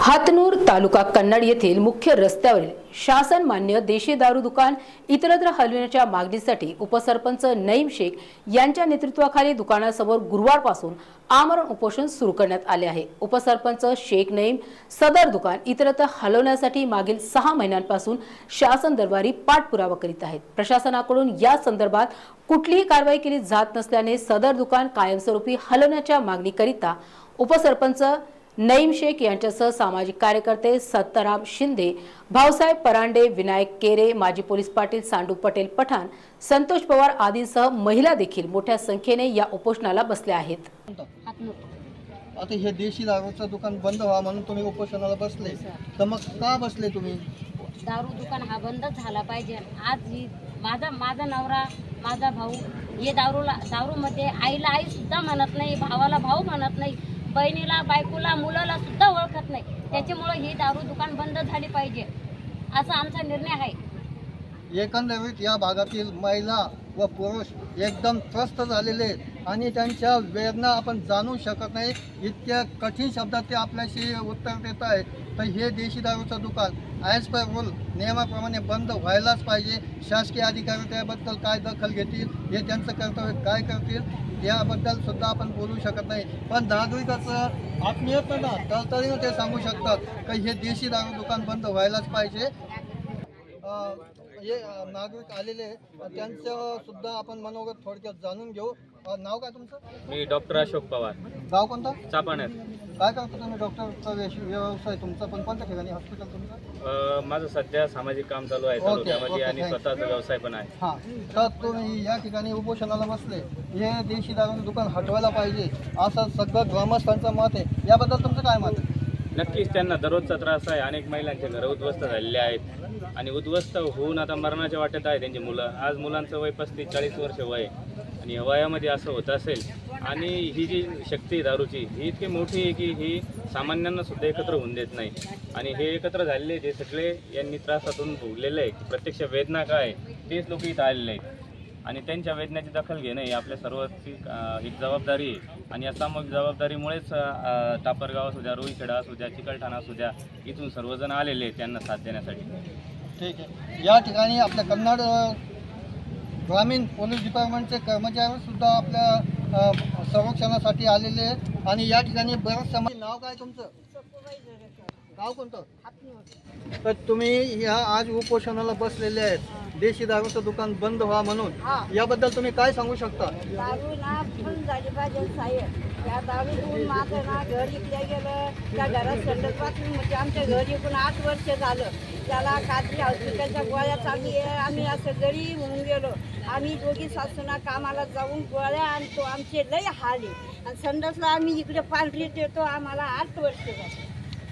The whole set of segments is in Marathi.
हातनूर तालुका कन्नड येथील मुख्य रस्त्यावरील शासन मान्य देशी दारू दुकान इतरत्र हलविण्याच्या मागणीसाठी उपसरपंच नईम शेख यांच्या नेतृत्वाखाली दुकानासमोर गुरुवारपासून आमरण उपोषण सुरू करण्यात आले आहे. उपसरपंच शेख नईम सदर दुकान इतरत्र हलवण्यासाठी मागील सहा महिन्यांपासून शासन दरबारी पाठपुरावा करीत आहेत. प्रशासनाकडून या संदर्भात कुठलीही कारवाई केली जात नसल्याने सदर दुकान कायमस्वरूपी हलवण्याच्या मागणीकरिता उपसरपंच नईम शेख यांच्यासह सामाजिक कार्यकर्ते सत्ताराम शिंदे भाऊसाहेब परांडे विनायक केरे माजी पोलीस पाटील सांडू पटेल पठाण संतोष पवार आदींसह महिला देखील मोठ्या संख्येने या उपोषणाला बसल्या आहेत. आता हे देशी दारूचं दुकान बंद व्हा म्हणून तुम्ही उपोषणाला बसले. तर मग का बसले तुम्ही? दारू दुकान हा बंदच झाला पाहिजे. आज ही माझा माझा नवरा माझा भाऊ हे दारूला दारूमध्ये आईला आई सुद्धा म्हणत नाही भावाला भाऊ म्हणत नाही. बहिणीला बायकोला मुलाला सुद्धा ओळखत नाही. त्याच्यामुळं ही दारू दुकान बंद झाली पाहिजे. असा आमचा निर्णय आहे. एकंदरीत या भागातील महिला व पुरुष एकदम त्रस्त झालेले आहेत. आणि त्यांच्या वेदना आपण जाणू शकत नाही. इतक्या कठीण शब्दात ते आपल्याशी उत्तर देत आहेत. तर हे देशी दारूचं दुकान ॲज पर रूल नियमाप्रमाणे बंद व्हायलाच पाहिजे. शासकीय अधिकारी त्याबद्दल काय दखल घेतील? हे त्यांचं कर्तव्य काय करतील? याबद्दल सुद्धा आपण बोलू शकत नाही. पण नागरिकाचं आत्मीयपणा तरतरीनं ते सांगू शकतात. की हे देशी दारू दुकान बंद व्हायलाच पाहिजे. हे अ, नागरिक आलेले. त्यांचं सुद्धा आपण मनोगत थोडक्यात जाणून घेऊ. नाव काय तुमचं? मी डॉक्टर अशोक पवार. गाव कोणतं? चापाण्यात काय करता तुम्ही? डॉक्टरचा व्यवसाय तुमचा पण कोणत्या ठिकाणी? हॉस्पिटल तुमचं? माझं सध्या सामाजिक काम चालू आहे तालुक्यामध्ये आणि. स्वतःचा व्यवसाय पण आहे. हां. तर तुम्ही या ठिकाणी उपोषणाला बसले. हे देशी दारू दुकान हटवायला पाहिजे. असं सगळं ग्रामस्थांचं मत आहे. याबद्दल तुमचं काय मत आहे? नक्कीच त्यांना दररोजचा त्रास आहे. अनेक महिलांचे घरं उद्ध्वस्त झालेले आहेत. आणि उद्ध्वस्त होऊन आता मरणाच्या वाटेत आहे त्यांची मुलं. आज मुलांचं वय पस्तीस चाळीस वर्ष वय आहे. आणि या वयामध्ये असं होत असेल आणि ही जी शक्ती आहे दारूची ही इतकी मोठी आहे की ही सामान्यांना सुद्धा एकत्र होऊन देत नाही. आणि हे एकत्र झालेले जे सगळे यांनी त्रासातून भोगलेले आहे प्रत्यक्ष वेदना काय आहे, तेच लोक इथं आलेले आहेत. आणि त्यांच्या वेदनाची दखल घेणं ही आपल्या सर्वांची एक जबाबदारी आहे. आणि या सामूहिक जबाबदारीमुळेच टापरगाव असू द्या रोईखेडा असू द्या चिकलठाणा असू द्या इथून सर्वजण आलेले आहेत त्यांना साथ देण्यासाठी. ठीक आहे. या ठिकाणी आपल्या कन्नड ग्रामीण पोलीस डिपार्टमेंटचे कर्मचारीसुद्धा आपल्या संरक्षणासाठी आलेले आहेत. आणि या ठिकाणी बरंच समाज नाव काय तुमचं? गाव कोणतं? तर तुम्ही या आज उपोषणाला बसलेले आहेत. देशी दारूचं दुकान बंद व्हा म्हणून. याबद्दल तुम्ही काय सांगू शकता? दारू ना फुल झाली पाहिजे साहेब. त्या दारूतून माझं ना घर इकल्या गेलं. त्या घरात बाथरूम म्हणजे आमच्या घर इकून आठ वर्ष झालं. त्याला कात्री हॉस्पिटलच्या गोळ्या चालू आहे. आम्ही असं गरीब होऊन गेलो. आम्ही दोघी सासूना कामाला जाऊन गोळ्या आणतो. आमचे लय हाल आणि संडसला आम्ही इकडे पांढरी देतो. आम्हाला आठ वर्ष झाली.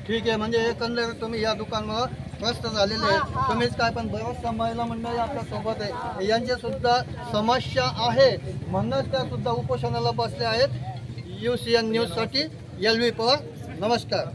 ठीक आहे म्हणजे एकंदरीत तुम्ही या दुकानमुळे त्रस्त झालेले आहे. तुम्हीच काय पण बऱ्याचशा महिला मंडळी आपल्यासोबत आहे. यांच्या सुद्धा समस्या आहे. म्हणूनच त्या सुद्धा उपोषणाला बसल्या आहेत. यू सी एन न्यूजसाठी एल व्ही पवार नमस्कार.